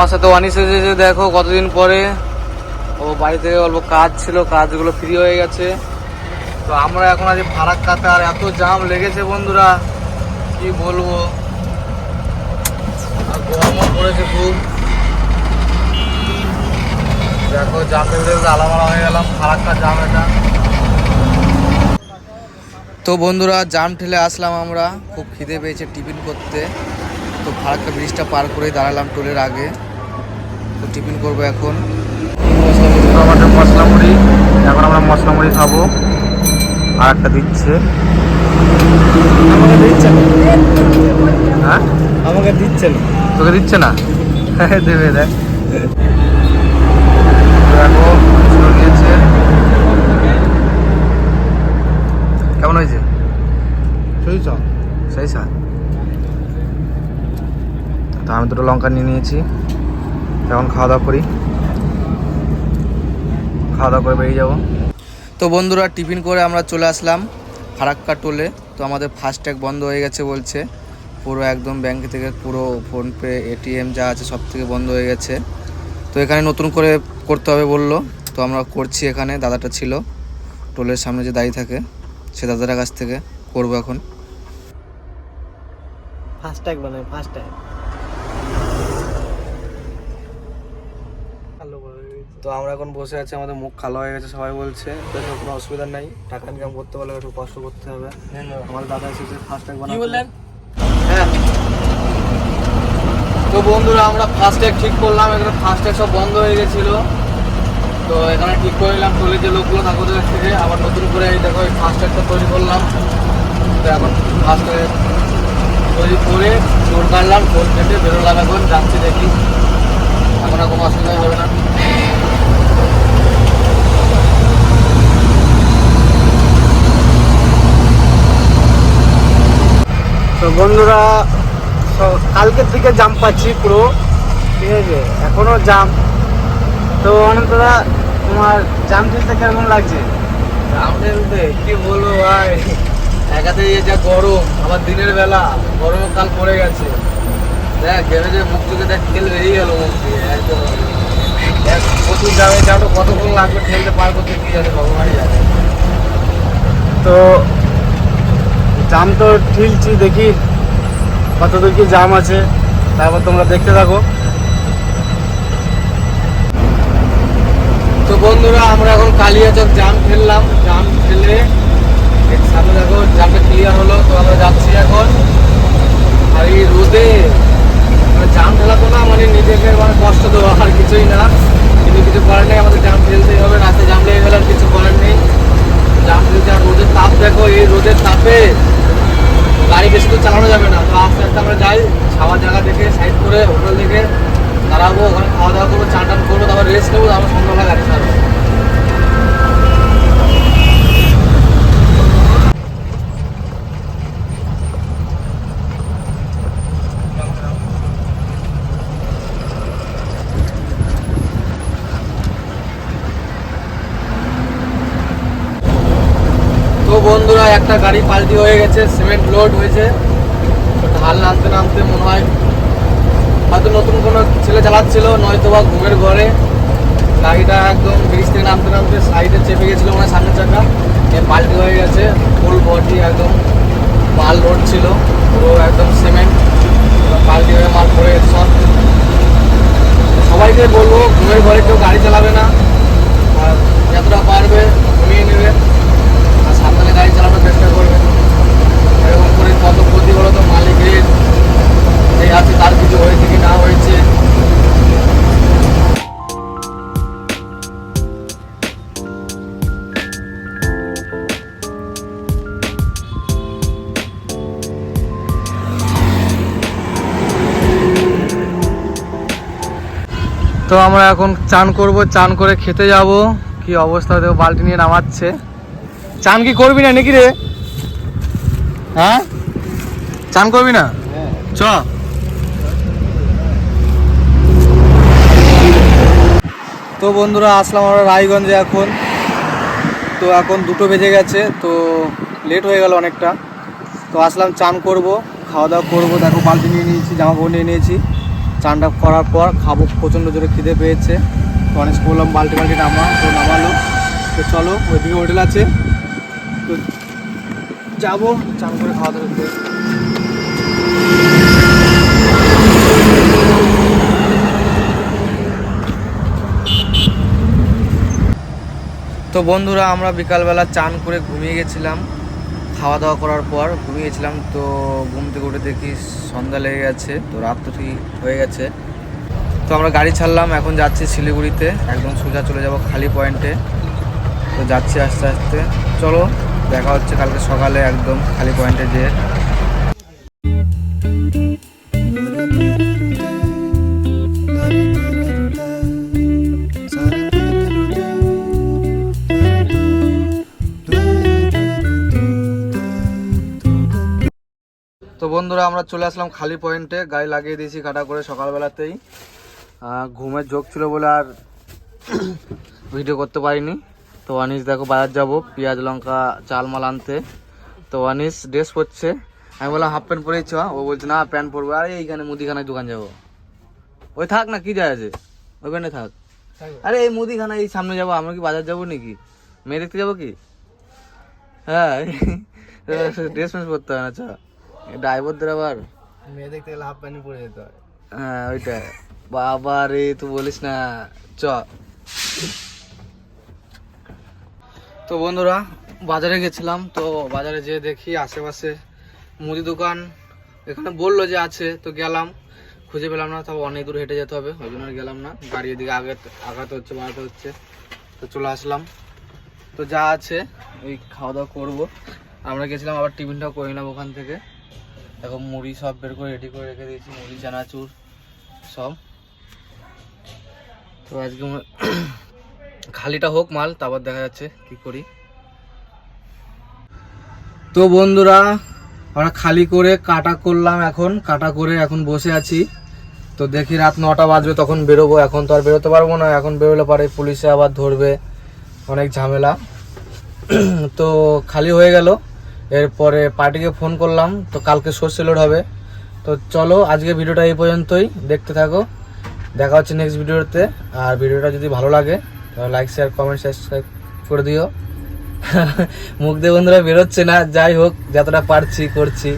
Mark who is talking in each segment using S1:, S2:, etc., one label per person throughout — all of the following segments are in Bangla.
S1: আমার সাথে অনিস এসেছে, দেখো কতদিন পরে। ও বাড়ি থেকে অল্প কাজ ছিল, কাজগুলো ফ্রি হয়ে গেছে। তো আমরা এখন আজ ফারাক ফারাক্কাতে, আর এত জাম লেগেছে বন্ধুরা, কি বলব? গরমও পড়েছে খুব। দেখো জামে আলামালা হয়ে গেলাম, ফারাক্কা জাম এটা। তো বন্ধুরা জাম ঠেলে আসলাম আমরা। খুব খিদে পেয়েছে টিফিন করতে। তো ফারাক্কা ব্রিজটা পার করে দাঁড়ালাম টোলের আগে। তো টিফিন করব এখন। মশলা মুড়ি এখন আমরা মশলা মুড়ি খাব। আর একটা দিচ্ছে।
S2: আমাকে দিচ্ছে না।
S1: হ্যাঁ?
S2: আমাকে দিচ্ছে না।
S1: তোকে দিচ্ছে না? দেবে দেখ। কেমন হয়েছে?
S2: সেই তো
S1: সেই স্যার তো আমি দুটো লঙ্কা নিয়ে নিয়েছি। এখন খাওয়া দাওয়া করি। খাওয়া দাওয়া করে বেরিয়ে যাব। তো বন্ধুরা টিফিন করে আমরা চলে আসলাম ফারাক্কা টোলে। তো আমাদের ফাস্ট্যাগ বন্ধ হয়ে গেছে বলছে। পুরো একদম ব্যাংক থেকে পুরো ফোনপে এটিএম যা আছে সব থেকে বন্ধ হয়ে গেছে। তো এখানে নতুন করে করতে হবে বলল। তো আমরা করছি এখানে দাদাটা ছিল। টোলের সামনে যে দাঁড়িয়ে থাকে সে দাদাটার কাছ থেকে করব এখন।
S2: ফার্স্ট ট্যাগ মানে
S1: তো আমরা এখন বসে আছি আমাদের মুখ কালো হয়ে গেছে সবাই বলছে। তো কোনো অসুবিধা নাই টাকা ইনকাম করতে পারলে একটু কষ্ট করতে হবে। আমার দাদা এসেছে ফার্স্ট ট্যাগ
S2: বললেন?
S1: হ্যাঁ। তো বন্ধুরা আমরা ফার্স্ট ট্যাগ ঠিক করলাম এখানে ফার্স্ট ট্যাগ সব বন্ধ হয়ে গেছিল। তো এখানে ঠিক করে নিলাম টোলে যে লোকগুলো থাকে ওদের থেকে আবার নতুন করে এই দেখো এই ফার্স্ট ট্যাগটা তৈরি করলাম। তো এখন ফার্স্ট ট্যাগ তৈরি করে টোল কাটলাম টোল কেটে বেরোলাম এখন যাচ্ছি দেখি। এখন কোনো অসুবিধা হবে না।
S2: তো বন্ধুরা কালকের থেকে জাম পাচ্ছি পুরো। ঠিক আছে এখনও জাম তো অনন্তরা তোমার জাম ঠেলতে কেমন লাগছে?
S1: আমাদের কি বলব ভাই? একাতে যা গরম আবার দিনের বেলা গরমের কাল পড়ে গেছে। দেখ ভেবে যে মুখ থেকে দেখ তেল বেরিয়ে গেল মুখ দিয়ে একদম। দেখ প্রচুর যাবে যাও কতক্ষণ লাগবে খেলতে পার করতে কি জানে ভগবানই জানে।
S2: তো জাম তো ঠিলছি দেখি, কতদূর কি জাম আছে, তারপর তোমরা দেখতে থাকো।
S1: তো বন্ধুরা, আমরা এখন কালিয়াচক জাম ফেললাম জাম ফেলে এর সামনে দেখো জামটা ক্লিয়ার হলো তো আমরা যাচ্ছি এখন আর এই রোদে মানে জাম ফেলা তো না মানে নিজেকে মানে কষ্ট দেওয়া আর কিছুই না কিন্তু কিছু করার নেই আমাদের জাম ফেলতেই হবে রাস্তায় জাম লেগে গেলে আর কিছু করার নেই জাম ফেলতে আর রোদের তাপ দেখো এই রোদের তাপে গাড়ি বেশি দূর চালানো যাবে না তো আস্তে আস্তে আমরা যাই, খাওয়ার জায়গা দেখে, সাইড করে, হোটেল দেখে, দাঁড়াবো, ওখানে খাওয়া দাওয়া করব চান টান করব তারপর রেস্ট নেব, তারপর সন্ধ্যাবেলা গাড়ি ছাড়বো। বন্ধুরা, একটা গাড়ি পাল্টি হয়ে গেছে সিমেন্ট লোড হয়েছে। তো নামতে নামতে মনে হয় হয়তো নতুন কোনো ছেলে চালাচ্ছিল, নয়তো বা ঘুমের ঘরে। গাড়িটা একদম ব্রিজ থেকে নামতে নামতে সাইডে চেপে গেছিল মনে হয় সামনের চাকা। পাল্টি হয়ে গেছে ফুল বডি একদম মাল রোড ছিল পুরো একদম সিমেন্ট পাল্টি হয়ে মাল পড়ে সব। সবাইকে বলব, ঘুমের ঘরে কেউ গাড়ি চালাবে না। আর তো আমরা এখন চান করব, চান করে খেতে যাব। কি অবস্থা, দেখো, বালতি নিয়ে নামাচ্ছে। চান কি করবি না নাকি রে? হ্যাঁ? চান করবি না? চ। তো বন্ধুরা, আসলাম আমরা রায়গঞ্জে এখন। তো এখন দুটো বেজে গেছে, তো লেট হয়ে গেল অনেকটা। তো আসলাম, চান করব, খাওয়া দাওয়া করব। দেখো, বালতি নিয়ে নিয়েছি, জামা নিয়ে নিয়েছি। চানটা করার পর খাব, প্রচণ্ড জোরে খিদে পেয়েছে। তো অনেক বললাম বাল্টি বাল্টি নামা, তো নামালো। তো চলো, ওইদিকে হোটেল আছে। তো যাব, চান করে খাওয়া দাওয়া করতে তো বন্ধুরা, আমরা বিকালবেলা চান করে ঘুমিয়ে গেছিলাম। খাওয়া দাওয়া করার পর ঘুমিয়েছিলাম, তো ঘুম থেকে উঠে দেখি সন্ধ্যা লেগে গেছে, তো রাত তো ঠিক হয়ে গেছে। তো আমরা গাড়ি ছাড়লাম, এখন যাচ্ছি শিলিগুড়িতে, একদম সোজা চলে যাব খালি পয়েন্টে। তো যাচ্ছি আস্তে আস্তে। চলো, দেখা হচ্ছে কালকে সকালে একদম খালি পয়েন্টে যেয়ে। বন্ধুরা আমরা চলে আসলাম খালি পয়েন্টে। গাড়ি লাগিয়ে দিয়েছি কাটা করে সকালবেলাতেই। ঘুমের ঝোঁক ছিল বলে আর ভিডিও করতে পারিনি। তো অনিশ দেখো বাজার যাব। পেঁয়াজ লঙ্কা চাল মাল আনতে। তো অনিশ ড্রেস পরছে। আমি বললাম হাফ প্যান্ট পরেই চ। ও বলছে না প্যান্ট পরবো। আরে এইখানে মুদিখানায় দোকান যাব। ওই থাক না কি যায় আছে? ওইখানে থাক। আরে এই মুদিখানা এই সামনে যাব। আমরা কি বাজার যাব নাকি? মেয়ে দেখতে যাব কি? হ্যাঁ। ড্রেস মেস পরতে হয় না চ। ড্রাইভারদের আবার?
S2: মেয়ে দেখতে গেলে হাফ প্যান্ট পরে যেতে হয়।
S1: হ্যাঁ ওইটা বাবা রে তুই বলিস না। চ। তো বন্ধুরা বাজারে গেছিলাম তো বাজারে যেয়ে দেখি আশেপাশে মুদি দোকান। এখানে বলল যে আছে তো গেলাম। খুঁজে পেলাম না তবে অনেক দূর হেঁটে যেতে হবে ওই জন্য আর গেলাম না। গাড়ি এদিকে আগে আগাতে হচ্ছে বাড়াতে হচ্ছে তো চলে আসলাম। তো যা আছে ওই খাওয়া দাওয়া করব। আমরা গেছিলাম আবার টিফিনটাও করে নিলাম ওখান থেকে। এখন মুড়ি সব বের করে রেডি করে রেখে দিয়েছি, মুড়ি, চানাচুর সব। তো আজকে খালিটা হোক মাল, তারপর দেখা যাচ্ছে কি করি। তো বন্ধুরা, আমরা খালি করে কাটা করলাম এখন, কাটা করে এখন বসে আছি। তো দেখি রাত নটা বাজবে, তখন বেরোবো। এখন তো আর বেরোতে পারব না, এখন বেরোলে পারে পুলিশে আবার ধরবে, অনেক ঝামেলা। তো খালি হয়ে গেল। এরপরে পার্টিকে ফোন করলাম, তো কালকে সর্ষে লোড হবে। তো চলো, আজকে ভিডিওটা এই পর্যন্তই। দেখতে থাকো। দেখা হচ্ছে নেক্সট ভিডিওতে। আর ভিডিওটা যদি ভালো লাগে, তাহলে লাইক শেয়ার কমেন্ট সাবস্ক্রাইব করে দিও। মুখ দিয়ে বন্ধুরা বেরোচ্ছে না। যাই হোক, যতটা পারছি, করছি।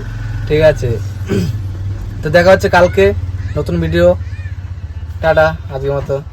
S1: ঠিক আছে। তো দেখা হচ্ছে কালকে নতুন ভিডিও। টাটা, আজকের মতো।